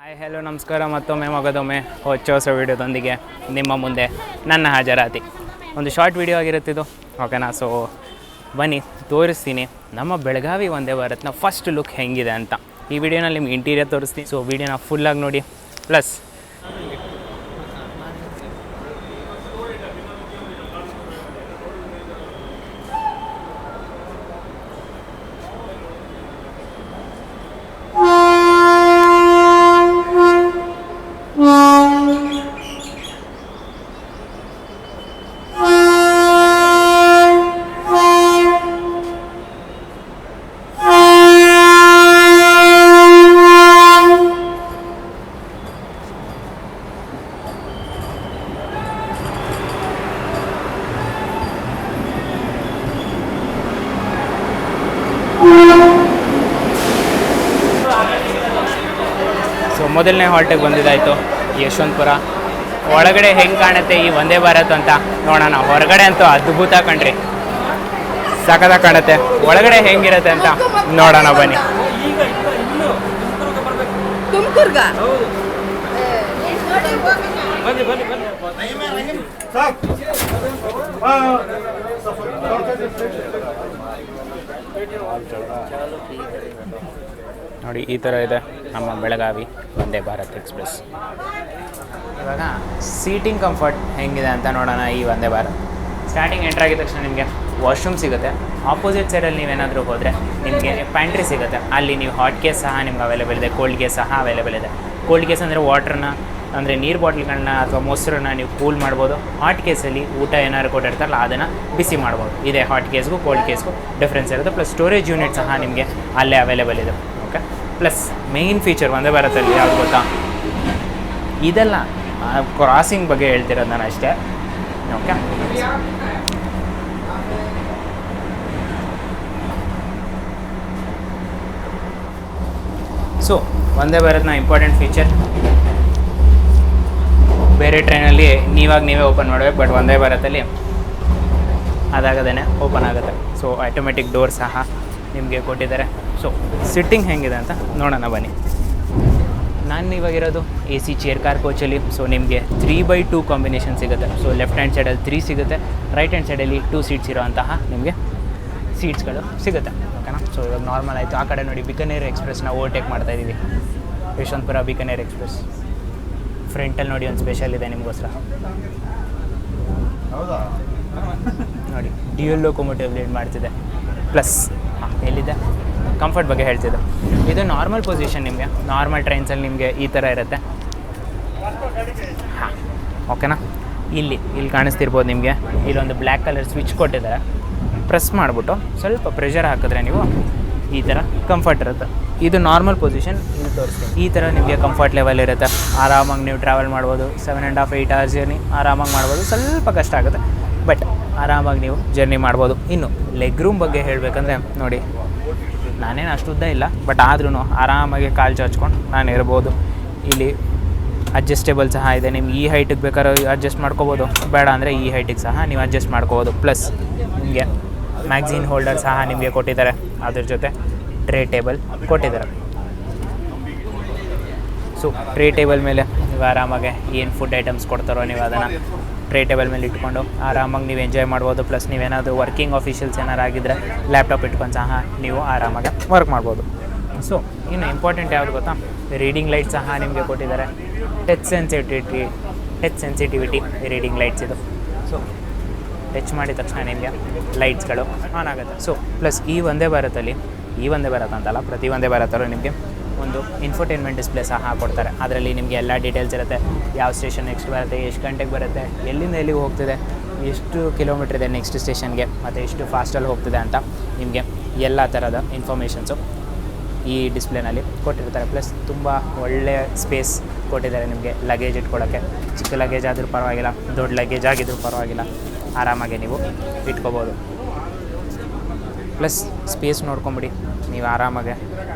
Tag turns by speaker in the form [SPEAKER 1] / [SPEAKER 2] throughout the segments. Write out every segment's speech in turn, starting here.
[SPEAKER 1] Hi hello ನಮಸ್ಕಾರ. ಮತ್ತೊಮ್ಮೆ ಮಗದೊಮ್ಮೆ ಹೊಚ್ಚ ಹೊಸ ವಿಡಿಯೋದೊಂದಿಗೆ ನಿಮ್ಮ ಮುಂದೆ ನನ್ನ ಹಾಜರಾತಿ. ಒಂದು ಶಾರ್ಟ್ ವಿಡಿಯೋ ಆಗಿರುತ್ತಿದ್ದು ಓಕೆನಾ ಸೊ ಬನ್ನಿ, ತೋರಿಸ್ತೀನಿ. ನಮ್ಮ ಬೆಳಗಾವಿ ಒಂದೇ ಭಾರತ್ನ ಫಸ್ಟ್ ಲುಕ್ ಹೆಂಗಿದೆ ಅಂತ. ಈ ವಿಡಿಯೋನಲ್ಲಿ ನಿಮ್ಗೆ ಇಂಟೀರಿಯರ್ ತೋರಿಸ್ತೀನಿ. ಸೊ ವಿಡಿಯೋನ ಫುಲ್ಲಾಗಿ ನೋಡಿ. ಪ್ಲಸ್ ಮೊದಲನೇ ಹಾಲ್ಟಿಗೆ ಬಂದಿದ್ದಾಯಿತು. ಯಶವಂತಪುರ. ಒಳಗಡೆ ಹೆಂಗೆ ಕಾಣುತ್ತೆ ಈ ಒಂದೇ ಭಾರತ್ ಅಂತ ನೋಡೋಣ. ಹೊರಗಡೆ ಅಂತೂ ಅದ್ಭುತ ಕಣ್ರಿ. ಸಖತ್ತಾಗಿ ಕಾಣುತ್ತೆ. ಒಳಗಡೆ ಹೆಂಗಿರುತ್ತೆ ಅಂತ ನೋಡೋಣ ಬನ್ನಿ.
[SPEAKER 2] ತುಮಕೂರ್ಗ?
[SPEAKER 1] ನೋಡಿ, ಈ ಥರ ಇದೆ ನಮ್ಮ ಬೆಳಗಾವಿ ವಂದೇ ಭಾರತ್ ಎಕ್ಸ್ಪ್ರೆಸ್. ಇವಾಗ ಸೀಟಿಂಗ್ ಕಂಫರ್ಟ್ ಹೆಂಗಿದೆ ಅಂತ ನೋಡೋಣ ಈ ವಂದೇ ಭಾರತ್. ಸ್ಟಾರ್ಟಿಂಗ್ ಎಂಟ್ರ್ ಆಗಿದ ತಕ್ಷಣ ನಿಮಗೆ ವಾಶ್ರೂಮ್ ಸಿಗುತ್ತೆ. ಆಪೋಸಿಟ್ ಸೈಡಲ್ಲಿ ನೀವೇನಾದರೂ ಹೋದರೆ ನಿಮಗೆ ಪ್ಯಾಂಟ್ರಿ ಸಿಗುತ್ತೆ. ಅಲ್ಲಿ ನೀವು ಹಾಟ್ ಕೇಸ್ ಸಹ ನಿಮ್ಗೆ ಅವೈಲೇಬಲ್ ಇದೆ ಕೋಲ್ಡ್ ಕೇಸ್ ಸಹ ಅವೈಲೇಬಲ್ ಇದೆ. ಕೋಲ್ಡ್ ಕೇಸ್ ಅಂದರೆ ವಾಟ್ರನ್ನ ಅಂದರೆ ನೀರು ಬಾಟ್ಲ್ಗಳನ್ನ ಅಥವಾ ಮೊಸರನ್ನ ನೀವು ಕೂಲ್ ಮಾಡ್ಬೋದು. ಹಾಟ್ ಕೇಸಲ್ಲಿ ಊಟ ಏನಾದ್ರು ಕೊಟ್ಟಿರ್ತಾರಲ್ಲ, ಅದನ್ನು ಬಿಸಿ ಮಾಡ್ಬೋದು. ಇದೆ ಹಾಟ್ ಕೇಸ್ಗೂ ಕೋಲ್ಡ್ ಕೇಸ್ಗೂ ಡಿಫ್ರೆನ್ಸ್ ಇರುತ್ತೆ. ಪ್ಲಸ್ ಸ್ಟೋರೇಜ್ ಯೂನಿಟ್ ಸಹ ನಿಮಗೆ ಅಲ್ಲೇ ಅವೈಲೇಬಲ್ ಇದೆ. ಪ್ಲಸ್ ಮೇನ್ ಫೀಚರ್ ಒಂದೇ ಭಾರತದಲ್ಲಿ, ಯಾವ್ದು ಗೊತ್ತಾ? ಇದೆಲ್ಲ ಕ್ರಾಸಿಂಗ್ ಬಗ್ಗೆ ಹೇಳ್ತಿರೋದು ನಾನು ಅಷ್ಟೇ. ಓಕೆ ಸೊ ಒಂದೇ ಭಾರತ್ನ ಇಂಪಾರ್ಟೆಂಟ್ ಫೀಚರ್ ಬೇರೆ ಟ್ರೈನಲ್ಲಿ ನೀವಾಗ ನೀವೇ ಓಪನ್ ಮಾಡಬೇಕು ಬಟ್ ಒಂದೇ ಭಾರತಲ್ಲಿ ಅದಾಗದೇ ಓಪನ್ ಆಗುತ್ತೆ. ಸೊ ಆಟೋಮೆಟಿಕ್ ಡೋರ್ ಸಹ. ನಿಮಗೆ ಕೊಟ್ಟಿದ್ದಾರೆ. ಸೊ ಸಿಟ್ಟಿಂಗ್ ಹೆಂಗಿದೆ ಅಂತ ನೋಡೋಣ, ಬನ್ನಿ. ನಾನು ಇವಾಗಿರೋದು ಎ ಸಿ ಚೇರ್ ಕಾರ್ ಕೋಚಲ್ಲಿ ಸೊ ನಿಮಗೆ ತ್ರೀ ಬೈ ಟೂ ಕಾಂಬಿನೇಷನ್ ಸಿಗುತ್ತೆ. ಸೊ ಲೆಫ್ಟ್ ಹ್ಯಾಂಡ್ ಸೈಡಲ್ಲಿ ತ್ರೀ ಸಿಗುತ್ತೆ. ರೈಟ್ ಹ್ಯಾಂಡ್ ಸೈಡಲ್ಲಿ ಟೂ ಸೀಟ್ಸ್ ಇರೋಂತಹ ನಿಮಗೆ ಸೀಟ್ಸ್ಗಳು ಸಿಗುತ್ತೆ. ಓಕೆನಾ? ಸೊ ಇವಾಗ ನಾರ್ಮಲ್ ಆಯಿತು. ಆ ಕಡೆ ನೋಡಿ ಬಿಕನೇರ್ ಎಕ್ಸ್ಪ್ರೆಸ್ನ ಓವರ್ಟೇಕ್ ಮಾಡ್ತಾ ಇದ್ದೀವಿ ಯಶವಂತಪುರ ಬಿಕನೇರ್ ಎಕ್ಸ್ಪ್ರೆಸ್ ಫ್ರಂಟಲ್ಲಿ ನೋಡಿ, ಒಂದು ಸ್ಪೆಷಲ್ ಇದೆ ನಿಮಗೋಸ್ಕರ. ನೋಡಿ ಡ್ಯೂಯಲ್ ಲೋಕೋಮೋಟಿವ್ ಲೀಡ್ ಮಾಡ್ತಿದೆ. ಪ್ಲಸ್ ಎಲ್ಲಿದೆ? ಕಂಫರ್ಟ್ ಬಗ್ಗೆ ಹೇಳ್ತಿದ್ದೆ. ಇದು ನಾರ್ಮಲ್ ಪೊಸಿಷನ್ ನಿಮಗೆ. ನಾರ್ಮಲ್ ಟ್ರೈನ್ಸಲ್ಲಿ ನಿಮಗೆ ಈ ಥರ ಇರುತ್ತೆ. ಹಾಂ ಓಕೆನಾ ಇಲ್ಲಿ ಇಲ್ಲಿ ಕಾಣಿಸ್ತಿರ್ಬೋದು ನಿಮಗೆ. ಇಲ್ಲೊಂದು ಬ್ಲ್ಯಾಕ್ ಕಲರ್ ಸ್ವಿಚ್ ಕೊಟ್ಟಿದ್ದಾರೆ. ಪ್ರೆಸ್ ಮಾಡಿಬಿಟ್ಟು ಸ್ವಲ್ಪ ಪ್ರೆಷರ್ ಹಾಕಿದ್ರೆ ನೀವು ಈ ಥರ ಕಂಫರ್ಟ್ ಇರುತ್ತೆ. ಇದು ನಾರ್ಮಲ್ ಪೊಸಿಷನ್ ಇಲ್ಲಿ ತೋರಿಸ್ತೀನಿ. ಈ ಥರ ನಿಮಗೆ ಕಂಫರ್ಟ್ ಲೆವೆಲ್ ಇರುತ್ತೆ. ಆರಾಮಾಗಿ ನೀವು ಟ್ರಾವೆಲ್ ಮಾಡ್ಬೋದು. Seven and half eight hours journey ಆರಾಮಾಗಿ ಮಾಡ್ಬೋದು. ಸ್ವಲ್ಪ ಕಷ್ಟ ಆಗುತ್ತೆ. ಬಟ್ ಆರಾಮಾಗಿ ನೀವು ಜರ್ನಿ ಮಾಡ್ಬೋದು. ಇನ್ನು ಲೆಗ್ ರೂಮ್ ಬಗ್ಗೆ ಹೇಳಬೇಕಂದ್ರೆ ನೋಡಿ, ನಾನೇನು ಅಷ್ಟು ಉದ್ದ ಇಲ್ಲ ಬಟ್ ಆದ್ರೂ ಆರಾಮಾಗಿ ಕಾಲು ಚಾಚ್ಕೊಂಡು ನಾನು ಇರ್ಬೋದು. ಇಲ್ಲಿ ಅಡ್ಜಸ್ಟೇಬಲ್ ಸಹ ಇದೆ. ನಿಮ್ಗೆ ಈ ಹೈಟಿಗೆ ಬೇಕಾದ್ರೆ ಅಡ್ಜಸ್ಟ್ ಮಾಡ್ಕೋಬೋದು. ಬೇಡ ಅಂದರೆ ಈ ಹೈಟಿಗೆ ಸಹ ನೀವು ಅಡ್ಜಸ್ಟ್ ಮಾಡ್ಕೋಬೋದು. ಪ್ಲಸ್ ನಿಮಗೆ ಮ್ಯಾಗ್ಝಿನ್ ಹೋಲ್ಡರ್ ಸಹ ನಿಮಗೆ ಕೊಟ್ಟಿದ್ದಾರೆ. ಅದ್ರ ಜೊತೆ ಟ್ರೇ ಟೇಬಲ್ ಕೊಟ್ಟಿದ್ದಾರೆ. ಸೊ ಟ್ರೇ ಟೇಬಲ್ ಮೇಲೆ ನೀವು ಆರಾಮಾಗೆ ಏನು ಫುಡ್ ಐಟಮ್ಸ್ ಕೊಡ್ತಾರೋ ನೀವು ಅದನ್ನು ಟ್ರೇ ಟೇಬಲ್ ಮೇಲೆ ಇಟ್ಕೊಂಡು ಆರಾಮಾಗಿ ನೀವು ಎಂಜಾಯ್ ಮಾಡ್ಬೋದು. ಪ್ಲಸ್ ನೀವೇನಾದರೂ ವರ್ಕಿಂಗ್ ಆಫೀಷಿಯಲ್ಸ್ ಏನಾರು ಆಗಿದ್ದರೆ ಲ್ಯಾಪ್ಟಾಪ್ ಇಟ್ಕೊಂಡು ಸಹ ನೀವು ಆರಾಮಾಗಿ ವರ್ಕ್ ಮಾಡ್ಬೋದು. ಸೊ ಇನ್ನು ಇಂಪಾರ್ಟೆಂಟ್ ಯಾವುದು ಗೊತ್ತಾ? ರೀಡಿಂಗ್ ಲೈಟ್ ಸಹ ನಿಮಗೆ ಕೊಟ್ಟಿದ್ದಾರೆ. Touch sensitivity touch sensitivity reading lights ಇದು. ಸೊ ಟಚ್ ಮಾಡಿದ ತಕ್ಷಣ ನಿಮಗೆ ಲೈಟ್ಸ್ಗಳು ಆನ್ ಆಗುತ್ತೆ. ಸೊ ಪ್ಲಸ್ ಈ ಒಂದೇ ಭಾರತಲ್ಲಿ ಈ ಒಂದೇ ಭಾರತ ಅಂತಲ್ಲ, ಪ್ರತಿ ಒಂದೇ ಭಾರತಲ್ಲೂ ನಿಮಗೆ ಒಂದು ಇನ್ಫೋಟೈನ್ಮೆಂಟ್ ಡಿಸ್ಪ್ಲೇ ಸಹ ಕೊಡ್ತಾರೆ ಅದರಲ್ಲಿ ನಿಮಗೆ ಎಲ್ಲ ಡೀಟೇಲ್ಸ್ ಇರುತ್ತೆ. ಯಾವ ಸ್ಟೇಷನ್ ನೆಕ್ಸ್ಟ್ ಬರುತ್ತೆ, ಎಷ್ಟು ಗಂಟೆಗೆ ಬರುತ್ತೆ, ಎಲ್ಲಿಂದ ಎಲ್ಲಿಗೆ ಹೋಗ್ತಿದೆ, ಎಷ್ಟು ಕಿಲೋಮೀಟ್ರ್ ಇದೆ ನೆಕ್ಸ್ಟ್ ಸ್ಟೇಷನ್ಗೆ ಮತ್ತು ಎಷ್ಟು ಫಾಸ್ಟಲ್ಲಿ ಹೋಗ್ತಿದೆ ಅಂತ ನಿಮಗೆ ಎಲ್ಲ ಥರದ ಇನ್ಫಾರ್ಮೇಷನ್ಸು ಈ ಡಿಸ್ಪ್ಲೇನಲ್ಲಿ ಕೊಟ್ಟಿರ್ತಾರೆ. ಪ್ಲಸ್ ತುಂಬ ಒಳ್ಳೆಯ ಸ್ಪೇಸ್ ಕೊಟ್ಟಿದ್ದಾರೆ ನಿಮಗೆ ಲಗೇಜ್ ಇಟ್ಕೊಳ್ಳೋಕ್ಕೆ ಚಿಕ್ಕ ಲಗೇಜ್ ಆದರೂ ಪರವಾಗಿಲ್ಲ, ದೊಡ್ಡ ಲಗೇಜ್ ಆಗಿದ್ರೂ ಪರವಾಗಿಲ್ಲ, ಆರಾಮಾಗಿ ನೀವು ಇಟ್ಕೋಬೋದು. ಪ್ಲಸ್ ಸ್ಪೇಸ್ ನೋಡ್ಕೊಂಬಿಡಿ. ನೀವು ಆರಾಮಾಗೆ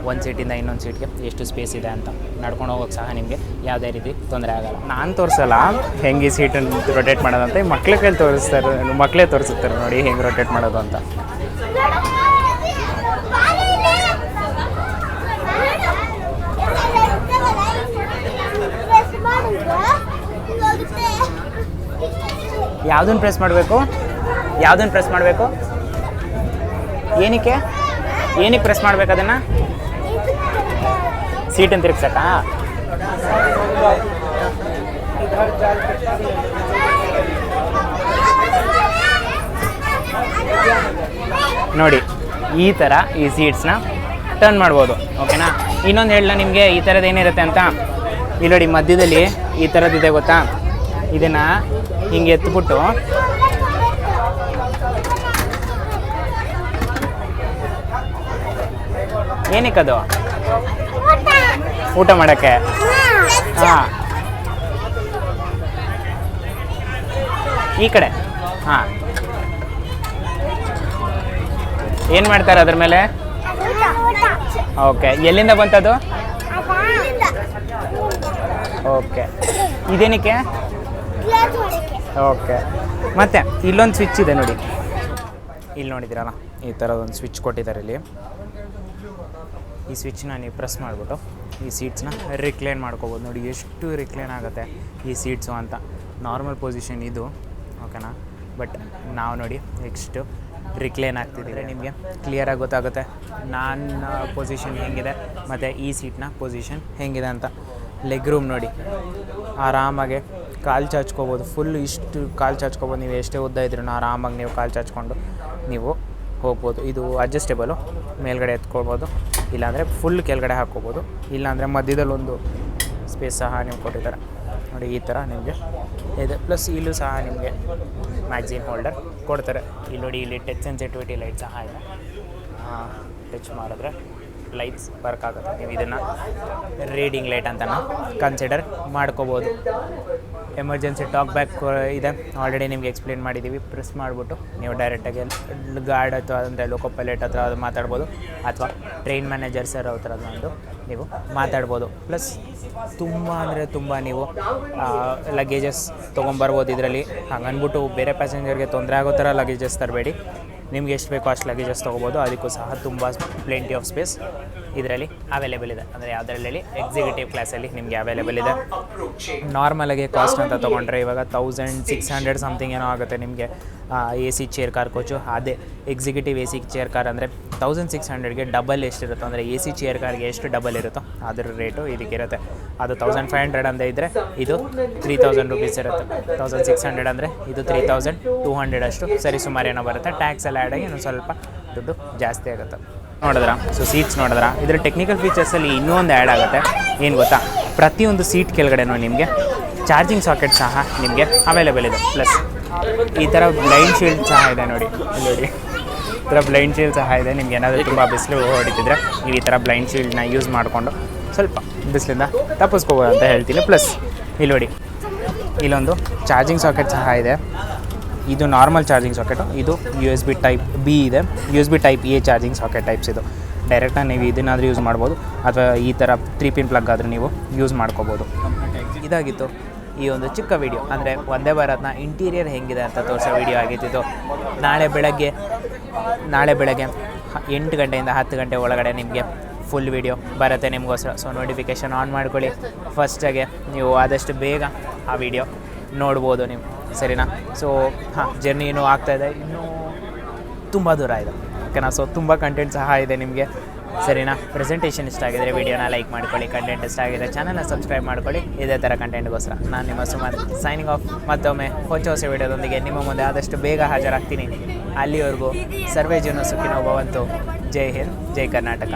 [SPEAKER 1] ಒಂದು ಸೀಟಿಂದ ಇನ್ನೊಂದು ಸೀಟ್ಗೆ ಎಷ್ಟು ಸ್ಪೇಸ್ ಇದೆ ಅಂತ. ನಡ್ಕೊಂಡು ಹೋಗೋಕ್ಕೆ ಸಹ ನಿಮಗೆ ಯಾವುದೇ ರೀತಿ ತೊಂದರೆ ಆಗಲ್ಲ. ನಾನು ತೋರಿಸಲ್ಲ. ಹೆಂಗೆ ಸೀಟನ್ನು ರೊಟೇಟ್ ಮಾಡೋದಂತ ಮಕ್ಳ ಕೈಲಿ ತೋರಿಸ್ತಾರೆ. ಮಕ್ಕಳೇ ತೋರಿಸುತ್ತಾರೆ ನೋಡಿ ಹೆಂಗೆ ರೊಟೇಟ್ ಮಾಡೋದು ಅಂತ. ಯಾವ್ದನ್ನ ಪ್ರೆಸ್ ಮಾಡಬೇಕು? ಯಾವುದನ್ನು ಪ್ರೆಸ್ ಮಾಡಬೇಕು? ಏನಕ್ಕೆ? ಏನಕ್ಕೆ ಪ್ರೆಸ್ ಮಾಡ್ಬೇಕು ಅದನ್ನು? ಸೀಟನ್ನು ತಿರುಗ್ಸಕ್ಕಾ ನೋಡಿ, ಈ ಥರ ಈ ಸೀಟ್ಸ್ನ ಟರ್ನ್ ಮಾಡ್ಬೋದು ಓಕೆನಾ ಇನ್ನೊಂದು ಹೇಳಲ್ಲ ನಿಮಗೆ, ಈ ಥರದ್ದು ಏನಿರುತ್ತೆ ಅಂತ? ಇಲ್ಲಿ ನೋಡಿ ಮಧ್ಯದಲ್ಲಿ ಈ ಥರದ್ದಿದೆ ಗೊತ್ತಾ? ಇದನ್ನು ಹಿಂಗೆ ಎತ್ಬಿಟ್ಟು ಏನಕ್ಕದು ಊಟ ಮಾಡೋಕ್ಕೆ? ಹಾಂ. ಈ ಕಡೆ. ಹಾಂ. ಏನು ಮಾಡ್ತಾರೆ ಅದ್ರ ಮೇಲೆ? ಓಕೆ. ಎಲ್ಲಿಂದ ಬಂತದು? ಓಕೆ. ಇದೇನಕ್ಕೆ? ಓಕೆ. ಮತ್ತೆ ಇಲ್ಲೊಂದು ಸ್ವಿಚ್ ಇದೆ ನೋಡಿ. ಇಲ್ಲಿ ನೋಡಿದ್ದೀರಲ್ಲ ಈ ಥರದೊಂದು ಸ್ವಿಚ್ ಕೊಟ್ಟಿದ್ದಾರೆ ಇಲ್ಲಿ. ಈ ಸ್ವಿಚ್ನ ನೀವು ಪ್ರೆಸ್ ಮಾಡಿಬಿಟ್ಟು ಈ ಸೀಟ್ಸ್ನ ರಿಕ್ಲೈನ್ ಮಾಡ್ಕೋಬೋದು. ನೋಡಿ, ಎಷ್ಟು ರಿಕ್ಲೈನ್ ಆಗುತ್ತೆ ಈ ಸೀಟ್ಸು ಅಂತ. ನಾರ್ಮಲ್ ಪೊಸಿಷನ್ ಇದು ಓಕೆನಾ ಬಟ್ ನಾವು ನೋಡಿ ನೆಕ್ಸ್ಟು ರಿಕ್ಲೈನ್ ಆಗ್ತಿದ್ದೀವಿ. ನಿಮಗೆ ಕ್ಲಿಯರಾಗಿ ಗೊತ್ತಾಗುತ್ತೆ. ನನ್ನ ಪೊಸಿಷನ್ ಹೆಂಗಿದೆ, ಮತ್ತು ಈ ಸೀಟ್ನ ಪೊಸಿಷನ್ ಹೆಂಗಿದೆ ಅಂತ. ಲೆಗ್ ರೂಮ್ ನೋಡಿ. ಆರಾಮಾಗಿ ಕಾಲು ಚಾಚ್ಕೋಬೋದು. ಫುಲ್ ಇಷ್ಟು ಕಾಲು ಚಾಚ್ಕೋಬೋದು. ನೀವು ಎಷ್ಟೇ ಉದ್ದ ಇದ್ರೂ ಆರಾಮಾಗಿ ನೀವು ಕಾಲು ಚಾಚ್ಕೊಂಡು ನೀವು ಹೋಗ್ಬೋದು. ಇದು ಅಡ್ಜಸ್ಟೇಬಲು ಮೇಲ್ಗಡೆ ಎತ್ಕೊಳ್ಬೋದು. ಇಲ್ಲಾಂದರೆ ಫುಲ್ ಕೆಳಗಡೆ ಹಾಕ್ಕೋಬೋದು. ಇಲ್ಲಾಂದರೆ ಮಧ್ಯದಲ್ಲಿ ಒಂದು ಸ್ಪೇಸ್ ಸಹ ನೀವು ಕೊಟ್ಟಿದ್ದಾರೆ. ನೋಡಿ, ಈ ಥರ ನಿಮಗೆ ಇದೆ. ಪ್ಲಸ್ ಇಲ್ಲೂ ಸಹ ನಿಮಗೆ ಮ್ಯಾಗ್ಝಿನ್ ಹೋಲ್ಡರ್ ಕೊಡ್ತಾರೆ. ಇಲ್ಲಿ ನೋಡಿ, ಇಲ್ಲಿ ಟಚ್ ಸೆನ್ಸಿಟಿವಿಟಿ ಲೈಟ್ ಸಹ ಇದೆ. ಟಚ್ ಮಾಡಿದ್ರೆ. ಲೈಟ್ಸ್ ವರ್ಕ್ ಆಗುತ್ತೆ ನೀವು ಇದನ್ನು ರೀಡಿಂಗ್ ಲೈಟ್ ಅಂತ ಕನ್ಸಿಡರ್ ಮಾಡ್ಕೋಬೋದು. ಎಮರ್ಜೆನ್ಸಿ ಟಾಕ್ ಬ್ಯಾಕ್ ಇದೆ. ಆಲ್ರೆಡಿ ನಿಮ್ಗೆ ಎಕ್ಸ್ಪ್ಲೇನ್ ಮಾಡಿದ್ದೀವಿ ಪ್ರೆಸ್ ಮಾಡಿಬಿಟ್ಟು ನೀವು ಡೈರೆಕ್ಟಾಗಿ ಗಾರ್ಡ್ ಅಥವಾ ಅಂದರೆ ಲೋಕೋ ಪೈಲಟ್ ಹತ್ರ ಅದು ಮಾತಾಡ್ಬೋದು. ಅಥವಾ ಟ್ರೈನ್ ಮ್ಯಾನೇಜರ್ ಸರ್ ಹತ್ರ ಒಂದು ನೀವು ಮಾತಾಡ್ಬೋದು. ಪ್ಲಸ್ ತುಂಬ ಅಂದರೆ ತುಂಬ ನೀವು ಲಗೇಜಸ್ ತೊಗೊಂಬರ್ಬೋದು ಇದರಲ್ಲಿ. ಹಂಗನ್ಬಿಟ್ಟು ಬೇರೆ ಪ್ಯಾಸೆಂಜರ್ಗೆ ತೊಂದರೆ ಆಗೋ ಥರ ಲಗೇಜಸ್ ತರಬೇಡಿ. ನಿಮ್ಗೆ ಎಷ್ಟು ಬೇಕೋ ಅಷ್ಟು ಲಗೇಜಸ್ ತೊಗೋಬೋದು. ಅದಕ್ಕೂ ಸಹ ತುಂಬ ಪ್ಲೆಂಟಿ ಆಫ್ ಸ್ಪೇಸ್ ಇದರಲ್ಲಿ ಅವೈಲೇಬಲ್ ಇದೆ. ಅಂದರೆ ಯಾವುದರಲ್ಲಿ ಎಕ್ಸಿಕ್ಯೂಟಿವ್ ಕ್ಲಾಸಲ್ಲಿ ನಿಮಗೆ ಅವೈಲೇಬಲ್ ಇದೆ. ನಾರ್ಮಲಾಗಿ ಕಾಸ್ಟ್ ಅಂತ ತೊಗೊಂಡ್ರೆ ಇವಾಗ ತೌಸಂಡ್ ಸಿಕ್ಸ್ ಹಂಡ್ರೆಡ್ ಸಮಥಿಂಗ್ ಏನೋ ಆಗುತ್ತೆ ನಿಮಗೆ. A C chair car coach ಅದೇ executive A C chair car ಅಂದರೆ ತೌಸಂಡ್ ಸಿಕ್ಸ್ ಹಂಡ್ರೆಡ್ಗೆ ಡಬಲ್ ಎಷ್ಟಿರುತ್ತೋ ಅಂದರೆ ಎ ಸಿ ಚೇರ್ ಕಾರ್ಗೆ ಎಷ್ಟು ಡಬಲ್ ಇರುತ್ತೋ ಅದರ ರೇಟು ಇದಕ್ಕಿರುತ್ತೆ. ಅದು ತೌಸಂಡ್ ಫೈವ್ ಹಂಡ್ರೆಡ್ ಅಂದರೆ ಇದ್ದರೆ ಇದು ತ್ರೀ ತೌಸಂಡ್ ರುಪೀಸ್ ಇರುತ್ತೆ. ತೌಸಂಡ್ ಸಿಕ್ಸ್ ಹಂಡ್ರೆಡ್ ಅಂದರೆ ಇದು ತ್ರೀ ತೌಸಂಡ್ ಟೂ ಹಂಡ್ರೆಡ್ ಅಷ್ಟು. ಸರಿ ಸುಮಾರು ಏನೋ ಬರುತ್ತೆ. ಟ್ಯಾಕ್ಸ್ ಎಲ್ಲ ಆ್ಯಡ್ ಆಗಿ ಇನ್ನೊಂದು ಸ್ವಲ್ಪ ದುಡ್ಡು ಜಾಸ್ತಿ ಆಗುತ್ತೆ. ನೋಡಿದ್ರ? ಸೊ ಸೀಟ್ಸ್ ನೋಡಿದ್ರ? ಇದರ ಟೆಕ್ನಿಕಲ್ ಫೀಚರ್ಸಲ್ಲಿ ಇನ್ನೂ ಒಂದು ಆ್ಯಡ್ ಆಗುತ್ತೆ. ಏನು ಗೊತ್ತಾ? ಪ್ರತಿಯೊಂದು ಸೀಟ್ ಕೆಳಗಡೆನೂ ನಿಮಗೆ. ಚಾರ್ಜಿಂಗ್ ಸಾಕೆಟ್ ಸಹ ನಿಮಗೆ ಅವೈಲೇಬಲ್ ಇದೆ. ಪ್ಲಸ್ ಈ ಥರ ಬ್ಲೈಂಡ್ ಶೀಲ್ಡ್ ಸಹ ಇದೆ ನೋಡಿ. ನೋಡಿ. ಈ ಥರ ಬ್ಲೈಂಡ್ ಶೀಲ್ಡ್ ಸಹ ಇದೆ. ನಿಮ್ಗೆ ಏನಾದರೂ ತುಂಬ ಬಿಸಿಲು ಹೊಡಿತಿದ್ರೆ ನೀವು ಈ ಥರ ಬ್ಲೈಂಡ್ ಶೀಲ್ಡ್ನ ಯೂಸ್ ಮಾಡಿಕೊಂಡು ಸ್ವಲ್ಪ ಬಿಸಿಲಿಂದ ತಪ್ಪಿಸ್ಕೋಬೋದು ಅಂತ ಹೇಳ್ತೀನಿ. ಪ್ಲಸ್ ಇಲ್ಲಿ ನೋಡಿ. ಇಲ್ಲೊಂದು ಚಾರ್ಜಿಂಗ್ ಸಾಕೆಟ್ ಸಹ ಇದೆ. ಇದು ನಾರ್ಮಲ್ ಚಾರ್ಜಿಂಗ್ ಸಾಕೆಟು ಇದು U S B type B ಇದೆ. U S B type A charging socket types ಇದು. ಡೈರೆಕ್ಟಾಗಿ ನೀವು ಇದನ್ನಾದರೂ ಯೂಸ್ ಮಾಡ್ಬೋದು. ಅಥವಾ ಈ ಥರ ತ್ರೀ ಪಿನ್ ಪ್ಲಗ್ ಆದರೂ ನೀವು ಯೂಸ್ ಮಾಡ್ಕೋಬೋದು. ಇದಾಗಿತ್ತು ಈ ಒಂದು ಚಿಕ್ಕ ವಿಡಿಯೋ ಅಂದರೆ ಒಂದೇ ಭಾರತ್ನ ಇಂಟೀರಿಯರ್ ಹೆಂಗಿದೆ ಅಂತ ತೋರಿಸೋ ವಿಡಿಯೋ ಆಗಿದ್ದು ನಾಳೆ ಬೆಳಗ್ಗೆ ನಾಳೆ ಬೆಳಗ್ಗೆ ಎಂಟು ಗಂಟೆಯಿಂದ ಹತ್ತು ಗಂಟೆ ಒಳಗಡೆ ನಿಮಗೆ ಫುಲ್ ವಿಡಿಯೋ ಬರುತ್ತೆ ನಿಮಗೋಸ್ಕರ. ಸೊ ನೋಟಿಫಿಕೇಷನ್ ಆನ್ ಮಾಡ್ಕೊಳ್ಳಿ. ಫಸ್ಟಾಗೆ ನೀವು ಆದಷ್ಟು ಬೇಗ ಆ ವಿಡಿಯೋ ನೋಡ್ಬೋದು ನೀವು, ಸರಿನಾ? ಸೊ ಹಾಂ ಜರ್ನಿ ಆಗ್ತಾ ಆಗ್ತಾಯಿದೆ ಇನ್ನೂ ತುಂಬ ದೂರ ಇದೆ ಓಕೆನಾ ಸೊ ತುಂಬ ಕಂಟೆಂಟ್ ಸಹ ಇದೆ ನಿಮಗೆ, ಸರಿನಾ? ಪ್ರೆಸೆಂಟೇಷನ್ ಇಷ್ಟ ಆಗಿದ್ರೆ ವಿಡಿಯೋನ ಲೈಕ್ ಮಾಡ್ಕೊಳ್ಳಿ ಕಂಟೆಂಟ್ ಇಷ್ಟ ಆಗಿದೆ ಚಾನಲ್ನ ಸಬ್ಸ್ಕ್ರೈಬ್ ಮಾಡ್ಕೊಳ್ಳಿ, ಇದೇ ಥರ ಕಂಟೆಂಟ್ಗೋಸ್ಕರ ನಾನು ನಿಮ್ಮ ಸುಮಾರು ಸೈನಿಂಗ್ ಆಫ್ ಮತ್ತೊಮ್ಮೆ ಹೊಸ ಹೊಸ ವಿಡಿಯೋದೊಂದಿಗೆ ನಿಮ್ಮ ಮುಂದೆ ಆದಷ್ಟು ಬೇಗ ಹಾಜರಾಗ್ತೀನಿ. ಅಲ್ಲಿವರೆಗೂ ಸರ್ವೇ ಜೀವನ ಸುಖಿನೋ ಭವಂತು. ಜೈ ಹಿಂದ್, ಜೈ ಕರ್ನಾಟಕ.